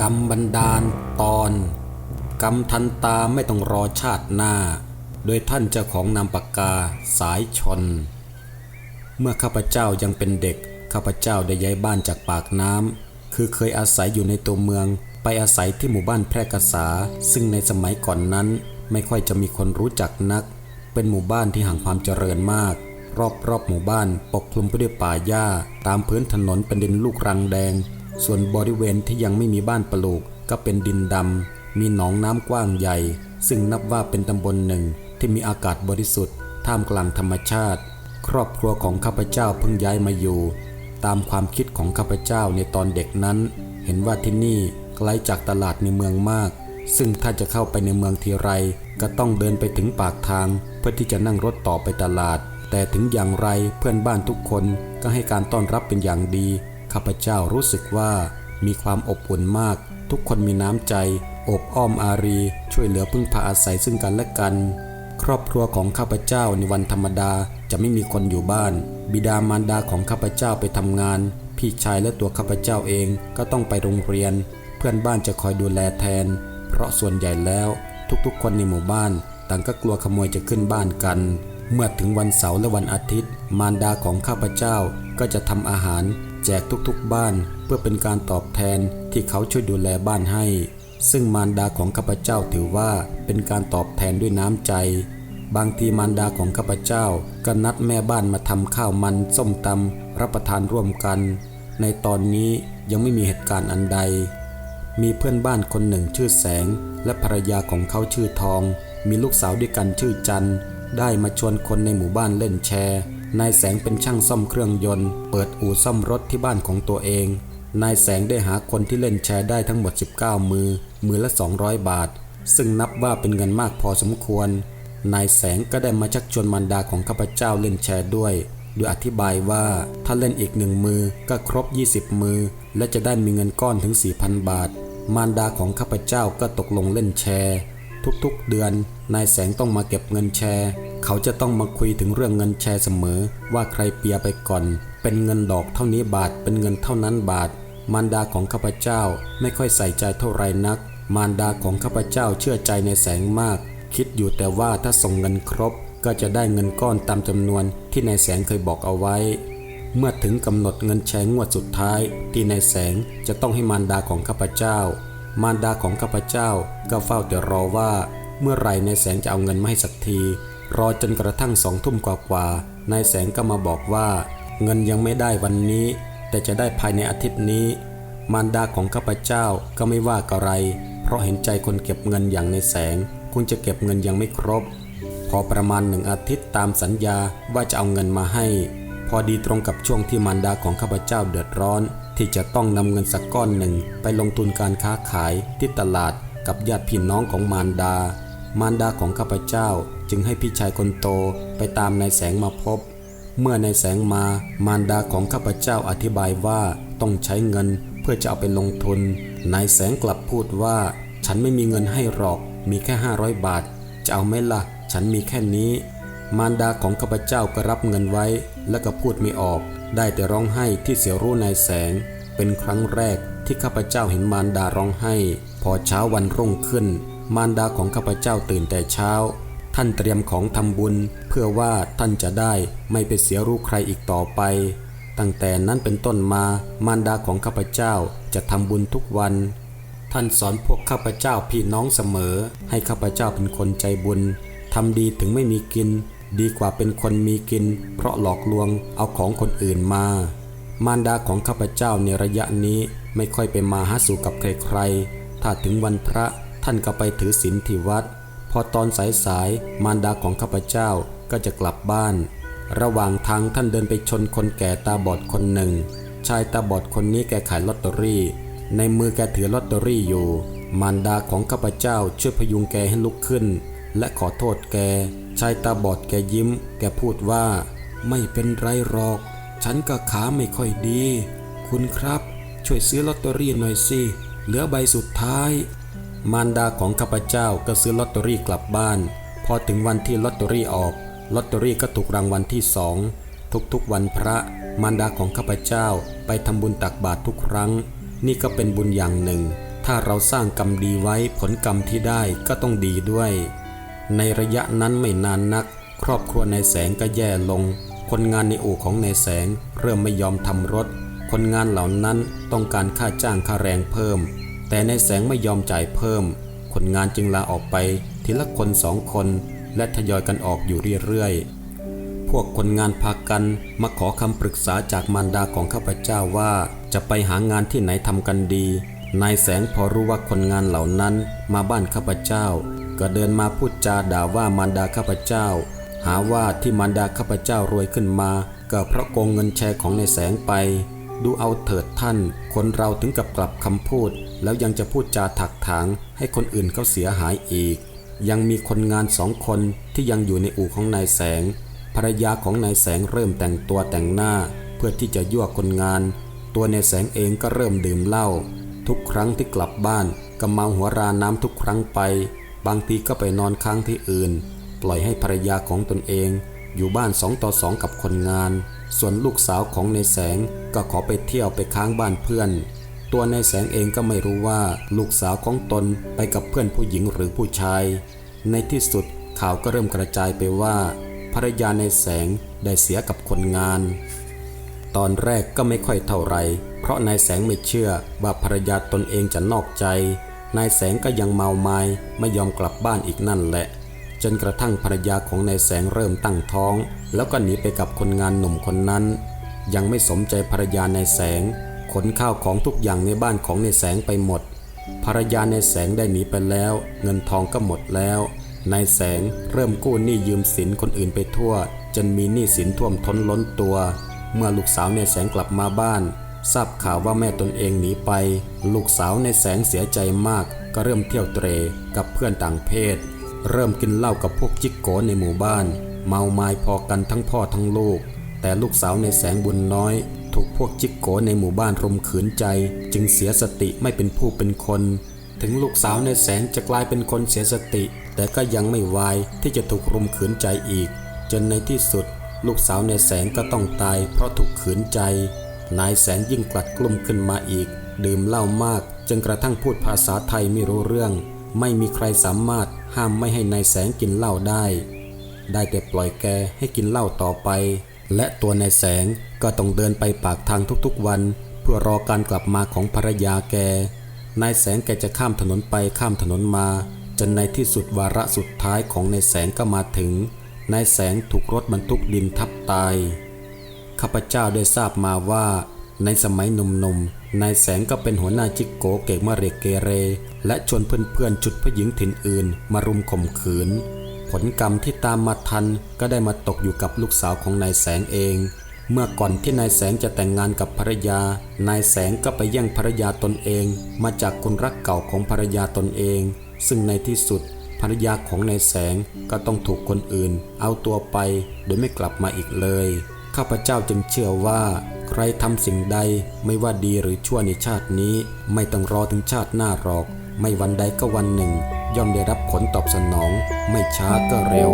กรรมบันดาลตอน กรรมทันตาไม่ต้องรอชาติหน้า โดยท่านเจ้าของนามปากกาสายชน เมื่อข้าพเจ้ายังเป็นเด็ก ข้าพเจ้าได้ย้ายบ้านจากปากน้ำคือเคยอาศัยอยู่ในตัวเมือง ไปอาศัยที่หมู่บ้านแพร่กษา ซึ่งในสมัยก่อนนั้นไม่ค่อยจะมีคนรู้จักนัก เป็นหมู่บ้านที่ห่างความเจริญมาก รอบๆหมู่บ้านปกคลุมไปด้วยป่าหญ้า ตามพื้นถนนเป็นดินลูกรังแดง ส่วนบริเวณที่ยังไม่มีบ้านปลูกก็เป็นดินดำ มีหนองน้ำกว้างใหญ่ ซึ่งนับว่าเป็นตำบลหนึ่งที่มีอากาศบริสุทธิ์ ท่ามกลางธรรมชาติ ครอบครัวของข้าพเจ้าเพิ่งย้ายมาอยู่ ตามความคิดของข้าพเจ้าในตอนเด็กนั้น เห็นว่าที่นี่ไกลจากตลาดในเมืองมาก ซึ่งถ้าจะเข้าไปในเมืองทีไรก็ต้องเดินไปถึงปากทาง เพื่อที่จะนั่งรถต่อไปตลาด แต่ถึงอย่างไรเพื่อนบ้านทุกคนก็ให้การต้อนรับเป็นอย่างดี ข้าพเจ้ารู้สึกว่ามีความอบอุ่นมาก ทุกคนมีน้ำใจ อบอ้อมอารี ช่วยเหลือพึ่งพาอาศัยซึ่งกันและกัน ครอบครัวของข้าพเจ้าในวันธรรมดาจะไม่มีคนอยู่บ้าน บิดามารดาของข้าพเจ้าไปทำงาน พี่ชายและตัวข้าพเจ้าเองก็ต้องไปโรงเรียน เพื่อนบ้านจะคอยดูแลแทน เพราะส่วนใหญ่แล้วทุกๆ คนในหมู่บ้าน ต่างก็กลัวขโมยจะขึ้นบ้านกัน เมื่อถึงวันเสาร์และวันอาทิตย์ มารดาของข้าพเจ้าก็จะทำอาหาร แจกทุกๆบ้านเพื่อเป็นการตอบแทนที่เขาช่วยดูแลบ้านให้ ซึ่งมารดาของข้าพเจ้าถือว่าเป็นการตอบแทนด้วยน้ำใจ บางทีมารดาของข้าพเจ้าก็นัดแม่บ้านมาทำข้าวมันส้มตำรับประทานร่วมกัน ในตอนนี้ยังไม่มีเหตุการณ์อันใด มีเพื่อนบ้านคนหนึ่งชื่อแสง และภรรยาของเขาชื่อทอง มีลูกสาวด้วยกันชื่อจันได้มาชวนคนในหมู่บ้านเล่นแชร์ นายแสงเป็นช่างซ่อมเครื่องยนต์ เปิดอู่ซ่อมรถที่บ้านของตัวเอง นายแสงได้หาคนที่เล่นแชร์ได้ทั้งหมด 19 มือ มือละ 200 บาท ซึ่งนับว่าเป็นเงินมากพอสมควร นายแสงก็ได้มาชักชวนมารดาของข้าพเจ้าเล่นแชร์ด้วย โดยอธิบายว่าถ้าเล่นอีกหนึ่งมือก็ครบ 20 มือ และจะได้มีเงินก้อนถึง 4,000 บาท มารดาของข้าพเจ้าก็ตกลงเล่นแชร์ ทุกๆ เดือน นายแสงต้องมาเก็บเงินแชร์ เขาจะต้องมาคุยถึงเรื่องเงินแชร์เสมอ ว่าใครเปียไปก่อน เป็นเงินดอกเท่านี้บาท เป็นเงินเท่านั้นบาท มารดาของข้าพเจ้าไม่ค่อยใส่ใจเท่าไรนัก มารดาของข้าพเจ้าเชื่อใจในแสงมาก คิดอยู่แต่ว่าถ้าส่งเงินครบ ก็จะได้เงินก้อนตามจำนวนที่นายแสงเคยบอกเอาไว้ เมื่อถึงกำหนดเงินแชร์งวดสุดท้าย ที่นายแสงจะต้องให้มารดาของข้าพเจ้า มารดาของข้าพเจ้าก็เฝ้าแต่รอว่า เมื่อไหร่นายแสงจะเอาเงินมาให้สักที รอจนกระทั่งสองทุ่มกว่าๆนายแสงก็มาบอกว่า เงินยังไม่ได้วันนี้ แต่จะได้ภายในอาทิตย์นี้ มารดาของข้าพเจ้าก็ไม่ว่าอะไร เพราะเห็นใจคนเก็บเงินอย่างในแสงคงจะเก็บเงินยังไม่ครบ พอประมาณหนึ่งอาทิตย์ตามสัญญาว่าจะเอาเงินมาให้ พอดีตรงกับช่วงที่มารดาของข้าพเจ้าเดือดร้อน ที่จะต้องนำเงินสักก้อนหนึ่งไปลงทุนการค้าขายที่ตลาดกับญาติพี่น้องของมารดา มารดาของข้าพเจ้า จึงให้พี่ชายคนโตไปตามนายแสงมาพบ เมื่อนายแสงมามารดาของข้าพเจ้าอธิบายว่าต้องใช้เงินเพื่อจะเอาไปลงทุน นายแสงกลับพูดว่า ฉันไม่มีเงินให้หรอกมีแค่ 500 บาท จะเอาไหมล่ะ ฉันมีแค่นี้ มารดาของข้าพเจ้าก็รับเงินไว้ แล้วก็พูดไม่ออก ได้แต่ร้องไห้ที่เสียรู้นายแสง เป็นครั้งแรกที่ข้าพเจ้าเห็นมารดาร้องไห้ พอเช้าวันรุ่งขึ้น มารดาของข้าพเจ้าตื่นแต่เช้า ท่านเตรียมของทำบุญ เพื่อว่าท่านจะได้ไม่ไปเสียรู้ใครอีกต่อไป ตั้งแต่นั้นเป็นต้นมามารดาของข้าพเจ้าจะทำบุญทุกวัน ท่านสอนพวกข้าพเจ้าพี่น้องเสมอ ให้ข้าพเจ้าเป็นคนใจบุญทำดีถึงไม่มีกิน ดีกว่าเป็นคนมีกิน เพราะหลอกลวงเอาของคนอื่นมา มารดาของข้าพเจ้าในระยะนี้ไม่ค่อยไปมาหาสู่กับใครๆถ้าถึงวันพระท่านก็ไปถือศีลที่วัด พอตอนสายๆมารดาของข้าพเจ้าก็จะกลับบ้าน ระหว่างทางท่านเดินไปชนคนแก่ตาบอดคนหนึ่ง ชายตาบอดคนนี้แกขายลอตเตอรี่ ในมือแกถือลอตเตอรี่อยู่ มารดาของข้าพเจ้าช่วยพยุงแกให้ลุกขึ้น และขอโทษแก ชายตาบอดแกยิ้ม แกพูดว่า ไม่เป็นไรหรอก ฉันก็ขาไม่ค่อยดี คุณครับ ช่วยซื้อลอตเตอรี่หน่อยสิ เหลือใบสุดท้าย มารดาของข้าพเจ้าก็ซื้อลอตเตอรี่กลับบ้าน พอถึงวันที่ลอตเตอรี่ออกลอตเตอรี่ก็ถูกรางวัลที่สองทุกๆวันพระ มารดาของข้าพเจ้าไปทำบุญตักบาตรทุกครั้ง นี่ก็เป็นบุญอย่างหนึ่ง ถ้าเราสร้างกรรมดีไว้ผลกรรมที่ได้ก็ต้องดีด้วย ในระยะนั้นไม่นานนัก ครอบครัวนายแสงก็แย่ลง คนงานในอู่ของนายแสงเริ่มไม่ยอมทำรถ คนงานเหล่านั้นต้องการค่าจ้างค่าแรงเพิ่ม แต่ในแสงไม่ยอมจ่ายเพิ่ม คนงานจึงลาออกไปทีละคนสองคนและทยอยกันออกอยู่เรื่อยๆ พวกคนงานพากันมาขอคำปรึกษาจากมารดาของข้าพเจ้าว่าจะไปหางานที่ไหนทำกันดี นายแสงพอรู้ว่าคนงานเหล่านั้นมาบ้านข้าพเจ้า ก็เดินมาพูดจาด่าว่ามารดาข้าพเจ้า หาว่าที่มารดาข้าพเจ้ารวยขึ้นมา ก็เพราะโกงเงินแชร์ของนายแสงไป ดูเอาเถิดท่าน คนเราถึงกับกลับคำพูด แล้วยังจะพูดจาถักถาง ให้คนอื่นเขาเสียหายอีก ยังมีคนงานสองคนที่ยังอยู่ในอู่ของนายแสง ภรรยาของนายแสงเริ่มแต่งตัวแต่งหน้า เพื่อที่จะยั่วคนงาน ตัวนายแสงเองก็เริ่มดื่มเหล้าทุกครั้งที่กลับบ้านก็เมาหัวราน้ำทุกครั้งไป บางทีก็ไปนอนค้างที่อื่น ปล่อยให้ภรรยาของตนเอง อยู่บ้านสองต่อสองกับคนงาน ส่วนลูกสาวของในแสงก็ขอไปเที่ยวไปค้างบ้านเพื่อน ตัวในแสงเองก็ไม่รู้ว่าลูกสาวของตนไปกับเพื่อนผู้หญิงหรือผู้ชาย ในที่สุดข่าวก็เริ่มกระจายไปว่าภรรยาในแสงได้เสียกับคนงาน ตอนแรกก็ไม่ค่อยเท่าไร เพราะนายแสงไม่เชื่อว่าภรรยาตนเองจะนอกใจ นายแสงก็ยังเมาไมา้ไม่ยอมกลับบ้านอีกนั่นแหละ จนกระทั่งภรรยาของนายแสงเริ่มตั้งท้อง แล้วก็หนีไปกับคนงานหนุ่มคนนั้น ยังไม่สมใจภรรยานายแสง ขนข้าวของทุกอย่างในบ้านของนายแสงไปหมด ภรรยานายแสงได้หนีไปแล้ว เงินทองก็หมดแล้วนายแสงเริ่มกู้หนี้ยืมสินคนอื่นไปทั่ว จนมีหนี้สินท่วมท้นล้นตัว เมื่อลูกสาวนายแสงกลับมาบ้าน ทราบข่าวว่าแม่ตนเองหนีไป ลูกสาวนายแสงเสียใจมาก ก็เริ่มเที่ยวเตรกับเพื่อนต่างเพศ เริ่มกินเหล้ากับพวกจิกโกในหมู่บ้าน เมาไม้พอกันทั้งพ่อทั้งลูก แต่ลูกสาวในแสงบุญน้อย ถูกพวกจิกโกในหมู่บ้านรุมขืนใจ จึงเสียสติไม่เป็นผู้เป็นคน ถึงลูกสาวในแสงจะกลายเป็นคนเสียสติ แต่ก็ยังไม่วายที่จะถูกรุมขืนใจอีก จนในที่สุด ลูกสาวในแสงก็ต้องตาย เพราะถูกขืนใจ นายแสงยิ่งกลัดกลุ้มขึ้นมาอีก ดื่มเหล้ามากจนกระทั่งพูดภาษาไทยไม่รู้เรื่อง ไม่มีใครสามารถห้ามไม่ให้นายแสงกินเหล้าได้ ได้แต่ปล่อยแกให้กินเหล้าต่อไป และตัวนายแสงก็ต้องเดินไปปากทางทุกๆวัน เพื่อรอการกลับมาของภรรยาแก นายแสงแกจะข้ามถนนไปข้ามถนนมา จนในที่สุดวาระสุดท้ายของนายแสงก็มาถึง นายแสงถูกรถบรรทุกดินทับตาย ข้าพเจ้าได้ทราบมาว่า ในสมัยหนุ่มๆ นายแสงก็เป็นหัวหน้าจิกโกเก่งมาเรกเกเร และชวนเพื่อนๆจุดผู้หญิงถิ่นอื่น มารุมข่มขืน ผลกรรมที่ตามมาทันก็ได้มาตกอยู่กับลูกสาวของนายแสงเอง เมื่อก่อนที่นายแสงจะแต่งงานกับภรรยา นายแสงก็ไปแย่งภรรยาตนเอง มาจากคนรักเก่าของภรรยาตนเอง ซึ่งในที่สุดภรรยาของนายแสงก็ต้องถูกคนอื่น เอาตัวไปโดยไม่กลับมาอีกเลย ข้าพเจ้าจึงเชื่อว่า ใครทำสิ่งใดไม่ว่าดีหรือชั่วในชาตินี้ ไม่ต้องรอถึงชาติหน้าหรอก ไม่วันใดก็วันหนึ่ง ย่อมได้รับผลตอบสนอง ไม่ช้าก็เร็ว